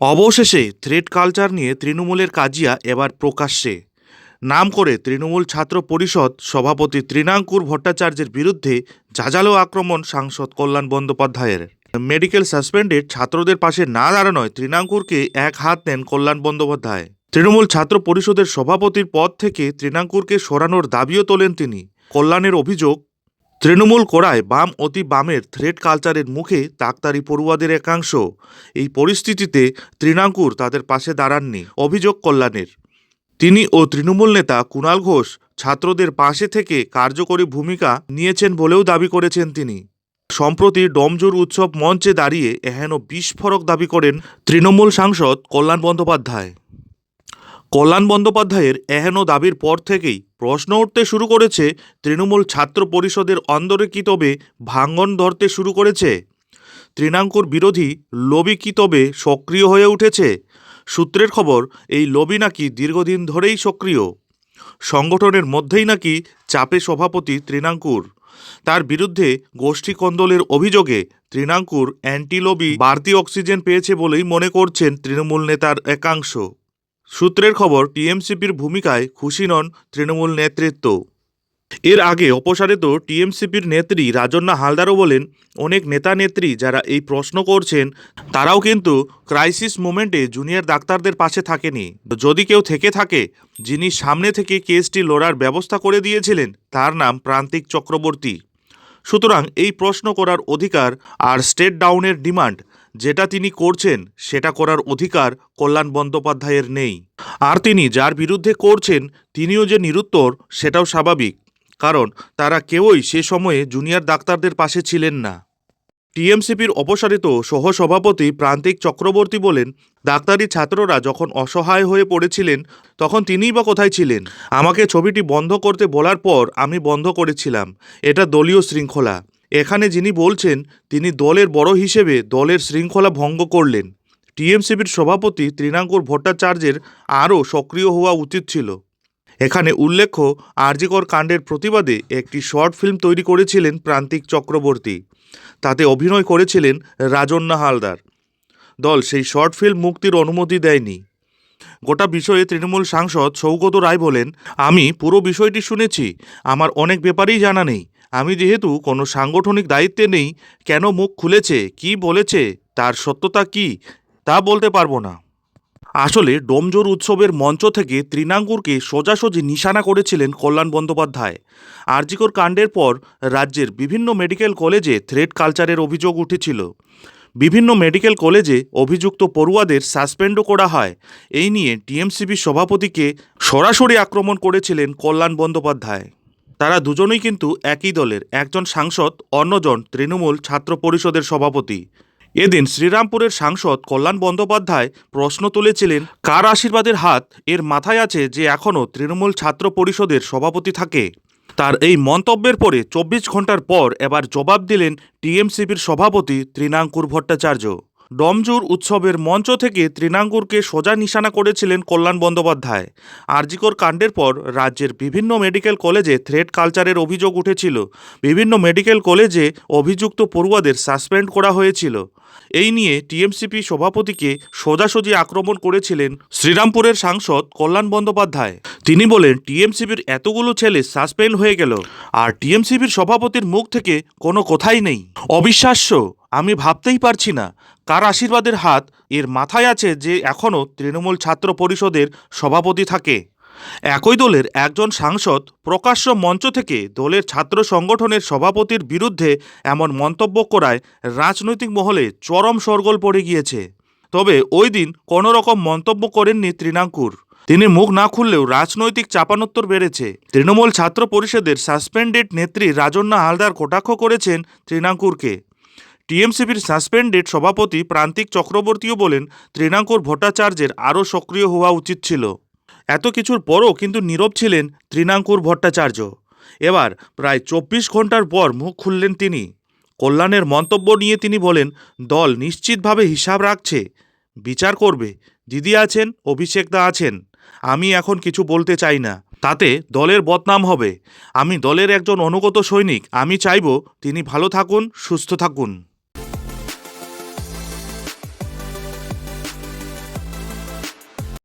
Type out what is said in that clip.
অবশেষে thread culture নিয়ে তৃণমূলের কাজিয়া এবার প্রকাশ্যে। নাম করে তৃণমূল ছাত্র পরিষদ সভাপতি তৃণাঙ্কুর ভট্টাচার্যের বিরুদ্ধে জাজালো আক্রমণ সাংসদ কল্যাণ বন্দ্যোপাধ্যায়ের। মেডিকেল সাসপেন্ডেড ছাত্রদের পাশে না দাঁড়ানোয় তৃণাঙ্কুরকে এক হাত নেন কল্যাণ বন্দ্যোপাধ্যায়। তৃণমূল ছাত্র পরিষদের সভাপতির পদ থেকে তৃণাঙ্কুরকে সরানোর দাবিও তোলেন তিনি। কল্যাণের অভিযোগ তৃণমূল করায় বাম অতি বামের থ্রেড কালচারের মুখে ডাক্তারি পড়ুয়াদের একাংশ। এই পরিস্থিতিতে তৃণাঙ্কুর তাদের পাশে দাঁড়াননি, অভিযোগ কল্যাণের। তিনি ও তৃণমূল নেতা কুণাল ঘোষ ছাত্রদের পাশে থেকে কার্যকরী ভূমিকা নিয়েছেন বলেও দাবি করেছেন তিনি। সম্প্রতি ডমজুর উৎসব মঞ্চে দাঁড়িয়ে এহেন বিস্ফোরক দাবি করেন তৃণমূল সাংসদ কল্যাণ বন্দ্যোপাধ্যায়। কল্যাণ বন্দ্যোপাধ্যায়ের এহেন দাবির পর থেকেই প্রশ্ন উঠতে শুরু করেছে তৃণমূল ছাত্র পরিষদের অন্দরে কি তবে ভাঙ্গন ধরতে শুরু করেছে। তৃণাঙ্কুর বিরোধী লবি কি তবে সক্রিয় হয়ে উঠেছে। সূত্রের খবর, এই লবি নাকি দীর্ঘদিন ধরেই সক্রিয়। সংগঠনের মধ্যেই নাকি চাপে সভাপতি তৃণাঙ্কুর। তার বিরুদ্ধে গোষ্ঠী কন্দলের অভিযোগে তৃণাঙ্কুর অ্যান্টি লবি বাড়তি অক্সিজেন পেয়েছে বলেই মনে করছেন তৃণমূল নেতার একাংশ। সূত্রের খবর, টিএমসিপির ভূমিকায় খুশি নন তৃণমূল নেতৃত্ব। এর আগে অপসারিত টিএমসিপির নেত্রী রাজন্না হালদারও বলেন, অনেক নেতা নেত্রী যারা এই প্রশ্ন করছেন, তারাও কিন্তু ক্রাইসিস মোমেন্টে জুনিয়র ডাক্তারদের পাশে থাকেনি। যদি কেউ থেকে থাকে, যিনি সামনে থেকে কেসটি লড়ার ব্যবস্থা করে দিয়েছিলেন, তার নাম প্রান্তিক চক্রবর্তী। সুতরাং এই প্রশ্ন করার অধিকার আর স্টেট ডাউনের ডিমান্ড, যেটা তিনি করছেন, সেটা করার অধিকার কল্যাণ বন্দ্যোপাধ্যায়ের নেই। আর তিনি যার বিরুদ্ধে করছেন, তিনিও যে নিরুত্তর, সেটাও স্বাভাবিক, কারণ তারা কেউই সে সময়ে জুনিয়র ডাক্তারদের পাশে ছিলেন না। টিএমসিপির অপসারিত সহসভাপতি প্রান্তিক চক্রবর্তী বলেন, ডাক্তারি ছাত্ররা যখন অসহায় হয়ে পড়েছিলেন, তখন তিনিই বা কোথায় ছিলেন? আমাকে ছবিটি বন্ধ করতে বলার পর আমি বন্ধ করেছিলাম। এটা দলীয় শৃঙ্খলা। এখানে যিনি বলছেন, তিনি দলের বড় হিসেবে দলের শৃঙ্খলা ভঙ্গ করলেন। টিএমসিপির সভাপতি তৃণাঙ্কুর ভট্টাচার্যের আরও সক্রিয় হওয়া উচিত ছিল। এখানে উল্লেখ্য, আরজিকর কাণ্ডের প্রতিবাদে একটি শর্ট ফিল্ম তৈরি করেছিলেন প্রান্তিক চক্রবর্তী। তাতে অভিনয় করেছিলেন রাজন্না হালদার। দল সেই শর্ট ফিল্ম মুক্তির অনুমতি দেয়নি। গোটা বিষয়ে তৃণমূল সাংসদ সৌগত রায় বলেন, আমি পুরো বিষয়টি শুনেছি। আমার অনেক ব্যাপারেই জানা নেই। আমি যেহেতু কোনো সাংগঠনিক দায়িত্বে নেই, কেন মুখ খুলেছে, কি বলেছে, তার সত্যতা কি, তা বলতে পারব না। আসলে ডোমজোর উৎসবের মঞ্চ থেকে তৃণাঙ্কুরকে সোজাসুজি নিশানা করেছিলেন কল্যাণ বন্দ্যোপাধ্যায়। আরজিকর কাণ্ডের পর রাজ্যের বিভিন্ন মেডিকেল কলেজে থ্রেড কালচারের অভিযোগ উঠেছিল। বিভিন্ন মেডিকেল কলেজে অভিযুক্ত পড়ুয়াদের সাসপেন্ডও করা হয়। এই নিয়ে টিএমসিবি সভাপতিকে সরাসরি আক্রমণ করেছিলেন কল্যাণ বন্দ্যোপাধ্যায়। তারা দুজনেই কিন্তু একই দলের, একজন সাংসদ, অন্যজন তৃণমূল ছাত্র পরিষদের সভাপতি। এদিন শ্রীরামপুরের সাংসদ কল্যাণ বন্দ্যোপাধ্যায় প্রশ্ন তুলেছিলেন, কার আশীর্বাদের হাত? এর মাথায় আছে যে এখনও তৃণমূল ছাত্র পরিষদের সভাপতি থাকে। তার এই মন্তব্যের পরে চব্বিশ ঘণ্টার পর এবার জবাব দিলেন টিএমসিপির সভাপতি তৃণাঙ্কুর ভট্টাচার্য। ডমজুর উৎসবের মঞ্চ থেকে তৃণাঙ্গুরকে সোজা নিশানা করেছিলেন কল্যাণ বন্দ্যোপাধ্যায়। আরজিকর কাণ্ডের পর রাজ্যের বিভিন্ন মেডিকেল কলেজে থ্রেড কালচারের অভিযোগ উঠেছিল। বিভিন্ন মেডিকেল কলেজে অভিযুক্ত পড়ুয়াদের সাসপেন্ড করা হয়েছিল। এই নিয়ে টিএমসিপি সভাপতিকে সোজাসুজি আক্রমণ করেছিলেন শ্রীরামপুরের সাংসদ কল্যাণ বন্দ্যোপাধ্যায়। তিনি বলেন, টিএমসিপির এতগুলো ছেলে সাসপেন্ড হয়ে গেল, আর টিএমসিপির সভাপতির মুখ থেকে কোনো কথাই নেই। অবিশ্বাস্য, আমি ভাবতেই পারছি না কার আশীর্বাদের হাত এর মাথায় আছে যে এখনও তৃণমূল ছাত্র পরিষদের সভাপতি থাকে। একই দলের একজন সাংসদ প্রকাশ্য মঞ্চ থেকে দলের ছাত্র সংগঠনের সভাপতির বিরুদ্ধে এমন মন্তব্য করায় রাজনৈতিক মহলে চরম সরগোল পড়ে গিয়েছে। তবে ওই দিন কোনো রকম মন্তব্য করেননি তৃণাঙ্কুর। তিনি মুখ না খুললেও রাজনৈতিক চাপানোত্তর বেড়েছে। তৃণমূল ছাত্র পরিষদের সাসপেন্ডেড নেত্রী রাজন্না হালদার কটাক্ষ করেছেন তৃণাঙ্কুরকে। টিএমসিপির সাসপেন্ডেড সভাপতি প্রান্তিক চক্রবর্তীও বলেন, তৃণাঙ্কুর ভট্টাচার্যের আরও সক্রিয় হওয়া উচিত ছিল। এত কিছুর পরও কিন্তু নীরব ছিলেন তৃণাঙ্কুর ভট্টাচার্য। এবার প্রায় চব্বিশ ঘণ্টার পর মুখ খুললেন তিনি। কল্যাণের মন্তব্য নিয়ে তিনি বলেন, দল নিশ্চিতভাবে হিসাব রাখছে। বিচার করবে। দিদি আছেন, অভিষেকদা আছেন। আমি এখন কিছু বলতে চাই না। তাতে দলের বদনাম হবে। আমি দলের একজন অনুগত সৈনিক। আমি চাইব তিনি ভালো থাকুন, সুস্থ থাকুন।